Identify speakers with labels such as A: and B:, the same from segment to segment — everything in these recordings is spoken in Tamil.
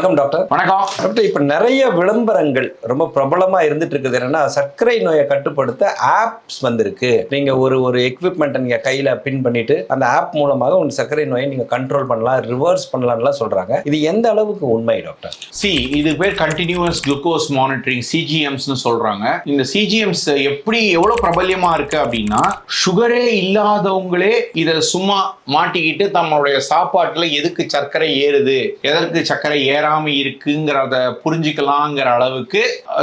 A: வணக்கம் டாக்டர்.
B: வணக்கம்.
A: டாக்டர் இப்போ நிறைய விளம்பரங்கள் ரொம்ப பிரபலமாக இருந்துட்டு இருக்குது. என்னன்னா சர்க்கரை நோயை கட்டுப்படுத்த ஆப்ஸ் வந்திருக்கு. நீங்கள் ஒரு ஒரு எக்யூப்மெண்ட்டை நீங்கள் கையில் பின் பண்ணிட்டு அந்த ஆப் மூலமாக உங்கள் சர்க்கரை நோயை நீங்கள் கண்ட்ரோல் பண்ணலாம் ரிவர்ஸ் பண்ணலாம்லாம் சொல்கிறாங்க இது எந்த அளவுக்கு உண்மை டாக்டர்?
B: சி இது பேர் கண்டினியூஸ் குளுக்கோஸ் மானிட்டரிங் சிஜிஎம்ஸ்னு சொல்றாங்க. இந்த சிஜிஎம்ஸ் எப்படி எவ்வளவு பிரபல்யமா இருக்கு அப்படின்னா சுகரே இல்லாதவங்களே இதை சும்மா மாட்டிக்கிட்டு தங்களுடைய சாப்பாட்டுல எதுக்கு சர்க்கரை ஏறுது? எதற்கு சர்க்கரை ஏறாம இருக்குங்கிறத புரிஞ்சுக்கலாங்கிற அளவுக்கு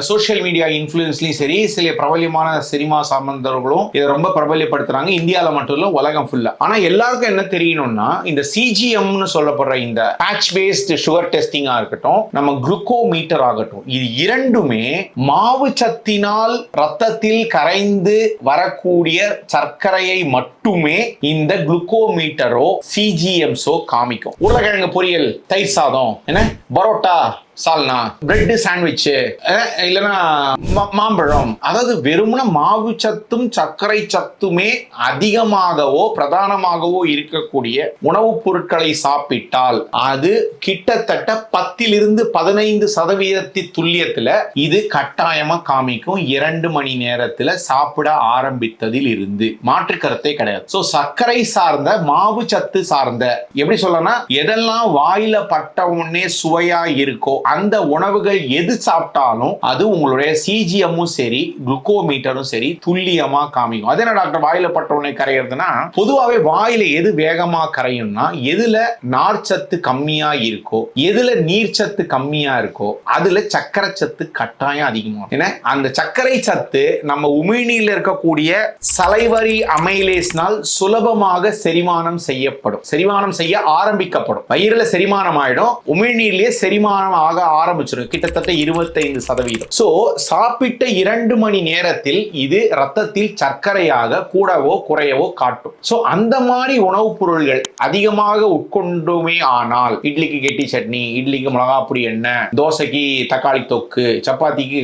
B: சோஷியல் மீடியா இன்ஃப்ளூயன்ஸ்லையும் சரி சில பிரபல்யமான சினிமா சார்ந்தவர்களும் இதை ரொம்ப பிரபல்யப்படுத்துறாங்க. இந்தியாவில் மட்டும் இல்லை உலகம் ஃபுல்லா ஆனால் எல்லாருக்கும் என்ன தெரியணும்னா இந்த சிஜிஎம்னு சொல்லப்படுற இந்த பேட்ச் பேஸ்டு சுகர் டெஸ்டிங்காக இருக்கட்டும் நம்ம குளுக்கோமீட்டர் ஆகட்டும் இது இரண்டுமே மாவு சத்தினால் ரத்தத்தில் கரைந்து வரக்கூடிய சர்க்கரையை மட்டுமே இந்த குளுக்கோமீட்டரோ சிஜிஎம்ஸோ காமிக்கும். உருளைக்கிழங்கு பொரியல் தயிர் சாதம் என்ன? பரோட்டா சால்னா பிரெட் சாண்ட்விச் இல்லைன்னா மா- மாம்பழம். அதாவது வெறுமன மாவு சத்தும் சர்க்கரை சத்துமே அதிகமாகவோ பிரதானமாகவோ இருக்கக்கூடிய உணவுப் பொருட்களை சாப்பிட்டால் அது கிட்டத்தட்ட பத்திலிருந்து பதினைந்து சதவீதத்தி துல்லியத்துல இது கட்டாயமா காமிக்கும். இரண்டு மணி நேரத்துல சாப்பிட ஆரம்பித்ததில் இருந்து மாற்று கருத்தே கிடையாது. ஸோ சர்க்கரை சார்ந்த மாவு சத்து சார்ந்த எப்படி சொல்லனா எதெல்லாம் வாயில பட்ட உடனே சுவையா இருக்கோ அந்த உணவுகள் எது சாப்பிட்டாலும் அது உங்களுடைய சிஜிஎம்மும் சரி குளுக்கோமீட்டரும் சரி துல்லியமா காமிக்கும். அது என்ன டாக்டர்? வாயில பட்ட உடனே கரையிறதுன்னா பொதுவாகவே வாயில எது வேகமா கரையும்னா எதுல நார்ச்சத்து கம்மியா இருக்கோ எதுல நீர்ச்சத்து கம்மியா இருக்கோ அதுல சக்கரை சத்து கட்டாயம் அதிகமாகும் ஏன்னா அந்த சர்க்கரை சத்து நம்ம உமிழ்நீர்ல இருக்கக்கூடிய சலைவரி அமைலேஸ்னால் சுலபமாக செரிமானம் செய்யப்படும். செரிமானம் செய்ய ஆரம்பிக்கப்படும். வயிறுல செரிமானம் ஆயிடும். உமிழ்நீர்லயே செரிமானம் ஆக ஆரம்பிச்சிடும் கிட்டத்தட்ட இருபத்தைந்து சதவீதம். ஸோ சாப்பிட்ட இரண்டு மணி நேரத்தில் இது ரத்தத்தில் சர்க்கரையாக கூடவோ குறையவோ காட்டும். ஸோ அந்த மாதிரி உணவுப் பொருள்கள் அதிகமாக உட்கொண்டுமே ஆனால் இட்லிக்கு கெட்டி சட்னி இட்லிக்கு மிளகா பொடி எண்ணெய் தோசைக்கு தக்காளி தொக்கு சப்பாத்திக்கு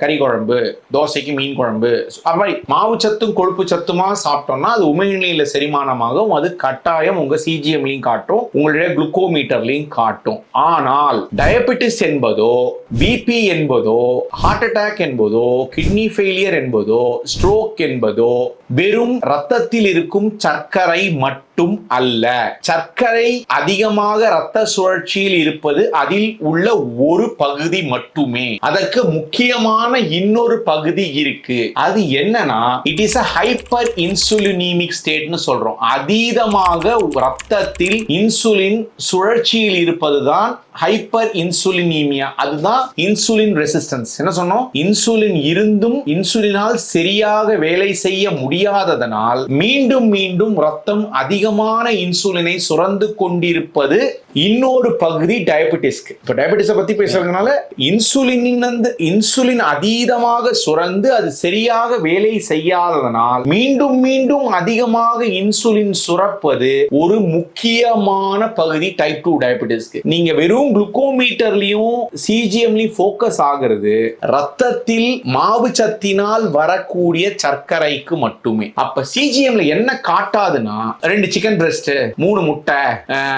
B: கறி குழம்பு தோசைக்கு மீன் குழம்பு அது மாதிரி மாவு சத்தும் கொழுப்பு சத்துமா சாப்பிட்டோம்னா அது உமிழ்நீரில் செரிமானமாகும் அது கட்டாயம் உங்க சிஜிஎம்லையும் காட்டும் உங்களுடைய குளுக்கோமீட்டர்லையும் காட்டும். ஆனால் டயபெட்டிஸ் என்பதோ பிபி என்பதோ ஹார்ட் அட்டாக் என்பதோ கிட்னி ஃபெயிலியர் என்பதோ ஸ்ட்ரோக் என்பதோ வெறும் ரத்தத்தில் இருக்கும் சர்க்கரை மட்டும் அல்ல சர்க்கரை அதிகமாக ரத்த சுழற்சியில் இருப்பது அதில் உள்ள ஒரு பகுதி மட்டுமே. அதற்கு முக்கியமான இன்னொரு பகுதி இருக்கு. அது என்னன்னா it is a hyper insulinemic ஸ்டேட்னு சொல்றோம். அதீதமாக ரத்தத்தில் இன்சுலின் சுழற்சியில் இருப்பதுதான் ஹைப்பர் இன்சுலினீமியா அதுதான் இன்சுலின் ரெசிஸ்டன்ஸ் என்ன சொன்னோம்? இன்சுலின் இருந்தும் இன்சுலினால் சரியாக வேலை செய்ய முடியாததனால் மீண்டும் மீண்டும் ரத்தம் அதிக அதிகமான இன்சுலினை சுரந்து கொண்டிருப்பது இன்னொரு பகுதி டயபெட்டிஸ்க்கு இப்போ டயபெட்டிஸை பற்றி பேசுறதுனால இன்சுலின் வந்து இன்சுலின் அதீதமாக சுரந்து அது சரியாக வேலை செய்யாததனால் மீண்டும் மீண்டும் அதிகமாக இன்சுலின் சுரப்பது ஒரு முக்கியமான பகுதி டைப் டூ டயபெட்டிஸ்க்கு நீங்க வெறும் குளுக்கோமீட்டர்லயும் சிஜிஎம்லயும் ஃபோக்கஸ் ஆகிறது ரத்தத்தில் மாவு சத்தினால் வரக்கூடிய சர்க்கரைக்கு மட்டுமே. அப்ப சிஜிஎம்ல என்ன காட்டாதுன்னா ரெண்டு சிக்கன் பிரஸ்ட் மூணு முட்டை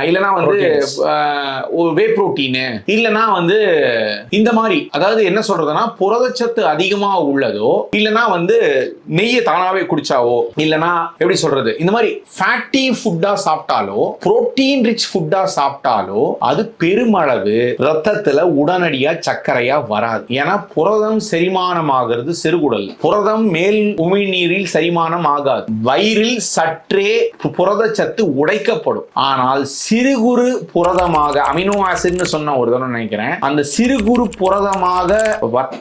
B: இல்லைன்னா வந்து வே புரோட்டீனு இல்லைன்னா வந்து இந்த மாதிரி அதாவது என்ன சொல்றதுன்னா புரதச்சத்து அதிகமா உள்ளதோ இல்லைன்னா வந்து நெய்யை தானாவே குடிச்சாவோ இல்லைன்னா எப்படி சொல்றது இந்த மாதிரி ஃபேட்டி ஃபுட்டா சாப்பிட்டாலோ புரோட்டீன் ரிச் ஃபுட்டா சாப்பிட்டாலோ அது பெருமளவு ரத்தத்துல உடனடியா சர்க்கரையா வராது. ஏன்னா புரதம் செரிமானம் ஆகிறது சிறுகுடல். புரதம் மேல் உமிழ்நீரில் செரிமானம் ஆகாது. வயிறில் சற்றே புரதச்சத்து உடைக்கப்படும். ஆனால் சிறுகுறு புரதமாக அமினோ ஆசிட்னு சொன்ன ஒரு தடவை நினைக்கிறேன். அந்த சிறு குறு புரதமாக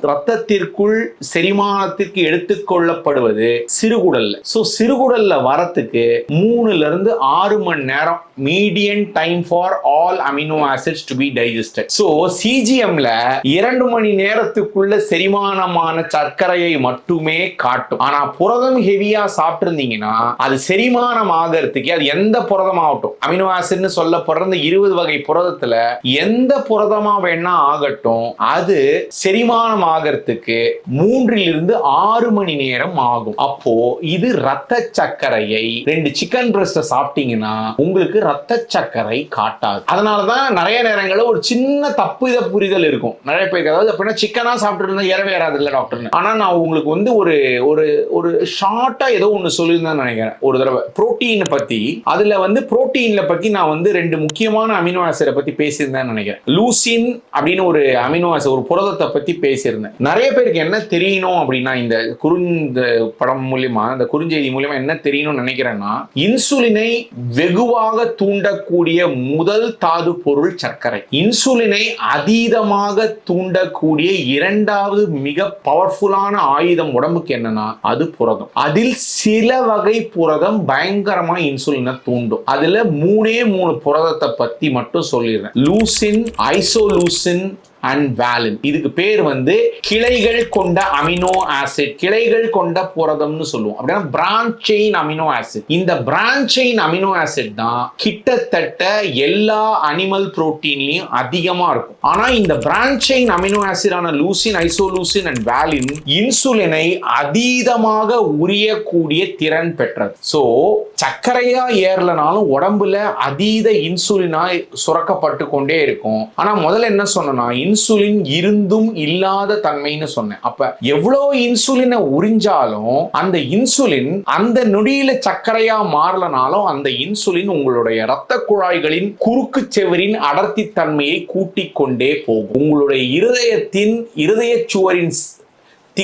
B: ரத்தத்திற்குள் செரிமானத்திற்கு எடுத்துக்கொள்ளப்படுவது சிறுகுடல்ல. சோ சிறுகுடல்ல வரத்துக்கு மூணுல இருந்து ஆறு மணி நேரம் median time for all amino acids to be digested so சிஜிஎம்ல இரண்டு மணி நேரத்துக்குள்ள செரிமானமான சர்க்கரையை மட்டுமே காட்டும். ஆனா புரதம் ஹெவியா சாப்பிட்டு இருந்தீங்கன்னா அது செரிமானம் ஆகிறதுக்கு அது எந்த புரதம் ஆகட்டும் அமினோ ஆசிட்னு சொல்லப்படுற இருபது இருபது வகை புரதத்துல எந்த புரதமா வேணா ஆகட்டும் அது செரிமானம் ஆகிறதுக்கு மூன்றிலிருந்து ஆறு மணி நேரம் ஆகும். அப்போ இது ரத்த சர்க்கரையை ரெண்டு சிக்கன் பிரஸ்ட சாப்பிட்டீங்கன்னா உங்களுக்கு ரத்த சர்க்கரை காட்டாது. அதனாலதான் நிறைய நேரங்களில் ஒரு சின்ன தப்பு இத புரிதல் இருக்கும். நிறைய பேருக்கு அதாவது அப்படின்னா சிக்கனா சாப்பிட்டு இருந்தா ஏறவே ஏறாது இல்லை டாக்டர்னு ஆனா நான் உங்களுக்கு வந்து ஒரு ஒரு ஒரு ஷார்ட்டா ஏதோ ஒன்று சொல்லியிருந்தேன் நினைக்கிறேன். ஒரு தடவை. புரோட்டீனை பத்தி அதுல வந்து புரோட்டீன்ல பத்தி நான் வந்து ரெண்டு முக்கியமான அமினோ ஆசிடை பத்தி பேசியிருந்தேன்னு நினைக்கிறேன். லூசின் அப்படின்னு ஒரு அமினோ ஆசிட் ஒரு புரதத்தை பத்தி பேசியிருந்தேன். நிறைய பேருக்கு என்ன தெரியணும் அப்படின்னா இந்த குறுந்த படம் மூலியமா இந்த குறுஞ்செய்தி மூலியமா என்ன தெரியணும்னு நினைக்கிறேன்னா இன்சுலினை வெகுவாக தூண்டக்கூடிய முதல் தாது பொருள் சர்க்கரை. இன்சுலினை அதீதமாக தூண்டக்கூடிய இரண்டாவது மிக பவர்ஃபுல்லான ஆயுதம் உடம்புக்கு என்னன்னா அது புரதம். அதில் சில வகை புரதம் பயங்கரமா இன்சுலினை தூண்டும். அதுல மூணே மூணு புரதத்தை பத்தி மட்டும் சொல்லிடுறேன். லூசின் ஐசோலூசின் அண்ட் வேலின் இதுக்கு பேர் வந்து கிளைகள் கொண்ட அமினோ ஆசிட் கிளைகள் கொண்ட புரதம்னு சொல்லுவோம். அப்படின்னா பிரான்ச் செயின் அமினோ ஆசிட் இந்த பிரான்ச் செயின் அமினோ ஆசிட் தான் கிட்டத்தட்ட எல்லா அனிமல் புரோட்டீன்லயும் அதிகமா இருக்கும். ஆனா இந்த பிரான்ச் செயின் அமினோ ஆசிடான லூசின் ஐசோலூசின் அண்ட் வேலின் இன்சுலினை அதீதமாக உரியக்கூடிய திறன் பெற்றது. ஸோ சர்க்கரையா ஏறலனாலும் உடம்புல அதீத இன்சுலினா சுரக்கப்பட்டு கொண்டே இருக்கும். ஆனா முதல்ல என்ன சொன்னா இன்சுலின் இருந்தும் இல்லாத தன்மைன்னு சொன்னேன். அப்ப எவ்வளவு இன்சுலினை உறிஞ்சாலும் அந்த இன்சுலின் அந்த நொடியில சர்க்கரையா மாறலனாலும் அந்த இன்சுலின் உங்களுடைய இரத்த குழாய்களின் குறுக்கு செவரின் அடர்த்தி தன்மையை கூட்டிக் கொண்டே போகும். உங்களுடைய இருதயத்தின் இருதய சுவரின்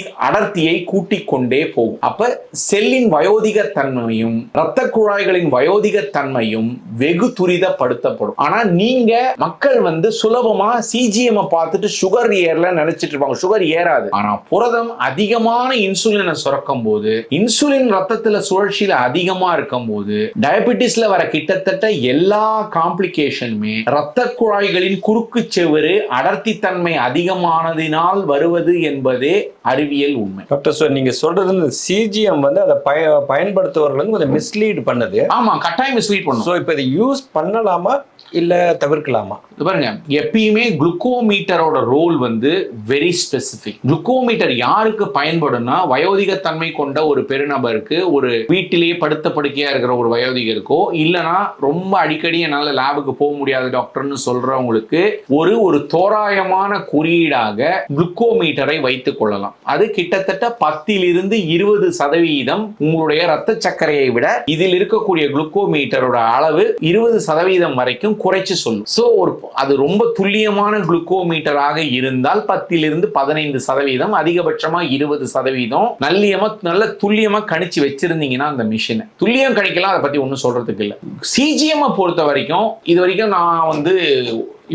B: அடர்த்தியை கூட்டிக் கொண்டே போகும். அப்ப செல்லின் வயோதிக தன்மையும் இரத்த குழாய்களின் வயோதிக தன்மையும் வெகு துரிதப்படுத்தப்படும். ஆனா நீங்க மக்கள் வந்து சுலபமா சிஜிஎம் பார்த்துட்டு சுகர் ஏறல நினைச்சிட்டு இருப்பாங்க. சுகர் ஏறாது. ஆனா புரதம் அதிகமான இன்சுலினை சுரக்கும் போது இன்சுலின் ரத்தத்துல சுழற்சியில அதிகமா இருக்கும் போது டயபெட்டிஸ்ல வர கிட்டத்தட்ட எல்லா காம்ப்ளிகேஷனுமே இரத்த குழாய்களின் குறுக்கு செவரு அடர்த்தி தன்மை அதிகமானதினால் வருவது என்பதே அறிவியல் உண்மை.
A: டாக்டர் சார் நீங்க சொல்றது இந்த சிஜிஎம் வந்து அதை பய பயன்படுத்துவர்கள் வந்து கொஞ்சம் மிஸ்லீட் பண்ணுது.
B: ஆமா கட்டாயம் மிஸ்லீட் பண்ணும்.
A: ஸோ இப்போ இதை யூஸ் பண்ணலாமா? இல்லை தவிர்க்கலாமா?
B: இது பாருங்க எப்பயுமே குளுக்கோமீட்டரோட ரோல் வந்து வெரி ஸ்பெசிபிக் குளுக்கோமீட்டர் யாருக்கு பயன்படும்னா வயோதிக தன்மை கொண்ட ஒரு பெருநபருக்கு ஒரு வீட்டிலேயே படுத்த படுக்கையா இருக்கிற ஒரு வயோதிகருக்கோ இல்லைனா ரொம்ப அடிக்கடி என்னால் லேபுக்கு போக முடியாது டாக்டர்னு சொல்றவங்களுக்கு ஒரு ஒரு தோராயமான குறியீடாக குளுக்கோமீட்டரை வைத்துக் கொள்ளலாம். அது கிட்டத்தட்ட பத்திலிருந்து இருபது சதவீதம் உங்களுடைய ரத்த சர்க்கரையை விட இதில் இருக்கக்கூடிய குளுக்கோமீட்டரோட அளவு இருபது சதவீதம் வரைக்கும் குறைச்சு சொல்லும். ஸோ ஒரு அது ரொம்ப துல்லியமான குளுக்கோமீட்டராக இருந்தால் பத்திலிருந்து பதினைந்து சதவீதம் அதிகபட்சமா இருபது சதவீதம் நல்லியமா நல்ல துல்லியமா கணிச்சு வச்சிருந்தீங்கன்னா அந்த மிஷினை துல்லியம் கணிக்கலாம் அதை பத்தி ஒன்றும் சொல்றதுக்கு இல்லை. சிஜிஎம்மை பொறுத்த வரைக்கும் இது வரைக்கும் நான் வந்து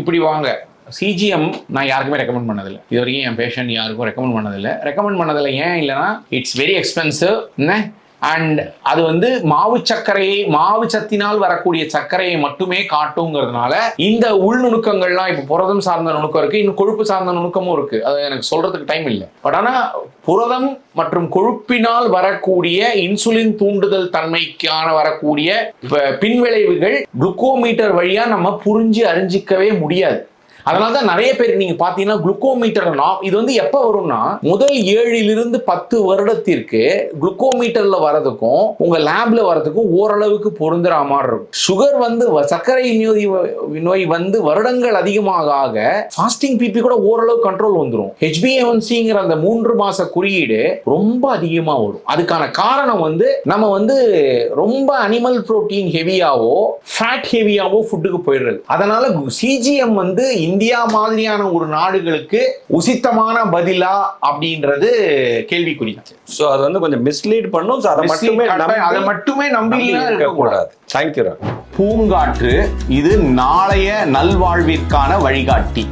B: இப்படி வாங்க. சிஜிஎம் நான் யாருக்குமே ரெக்கமெண்ட் பண்ணதில்லை. இது வரைக்கும் என் பேஷண்ட் யாருக்கும் ரெக்கமெண்ட் பண்ணதில்லை. ரெக்கமெண்ட் பண்ணதில்லை ஏன்? இல்லைன்னா இட்ஸ் வெரி எக்ஸ்பென்சிவ் என்ன? அண்ட் அது வந்து மாவு சர்க்கரையை மாவு சத்தினால் வரக்கூடிய சர்க்கரையை மட்டுமே காட்டுங்கிறதுனால இந்த உள் நுணுக்கங்கள்லாம் இப்போ புரதம் சார்ந்த நுணுக்கம் இருக்கு இன்னும் கொழுப்பு சார்ந்த நுணுக்கமும் இருக்கு. அது எனக்கு சொல்றதுக்கு டைம் இல்லை. பட் ஆனா புரதம் மற்றும் கொழுப்பினால் வரக்கூடிய இன்சுலின் தூண்டுதல் தன்மைக்கான வரக்கூடிய பின்விளைவுகள் குளுக்கோமீட்டர் வழியா நம்ம புரிஞ்சு அறிஞ்சிக்கவே முடியாது. அதனால தான் நிறைய பேர் நீங்க பாத்தீங்கன்னா குளுக்கோமீட்டர் இது வந்து எப்ப வரும்னா முதல் ஏழிலிருந்து பத்து வருடத்திற்கு குளுக்கோமீட்டர்ல வரதுக்கும் உங்க லேப்ல வரதுக்கும் ஓரளவுக்கு பொருந்துற மாதிரி இருக்கும். சுகர் வந்து வ- சர்க்கரை நோய் நோய் வந்து வருடங்கள் அதிகமாக ஆக ஃபாஸ்டிங் பிபி கூட ஓரளவு கண்ட்ரோல் வந்துடும் ஹெச்பிஏஒன்சிங்கிற அந்த மூன்று மாச குறியீடு ரொம்ப அதிகமா வரும். அதுக்கான காரணம் வந்து நம்ம வந்து ரொம்ப அனிமல் புரோட்டீன் ஹெவியாவோ ஃபேட் ஹெவியாவோ ஃபுட்டுக்கு போயிடுறது. அதனால சிஜிஎம் வந்து இந்த இந்தியா மாதிரியான ஒரு நாடுகளுக்கு உசித்தமான பதிலா அப்படின்றது கேள்விக்குறி.
A: ஸோ அது வந்து கொஞ்சம் மிஸ்லீட் பண்ணும். அதை மட்டுமே
B: அதை மட்டுமே நம்பி
A: இருக்கக்கூடாது. தேங்க்யூ
B: பூங்காற்று இது நாளைய நல்வாழ்விற்கான வழிகாட்டி.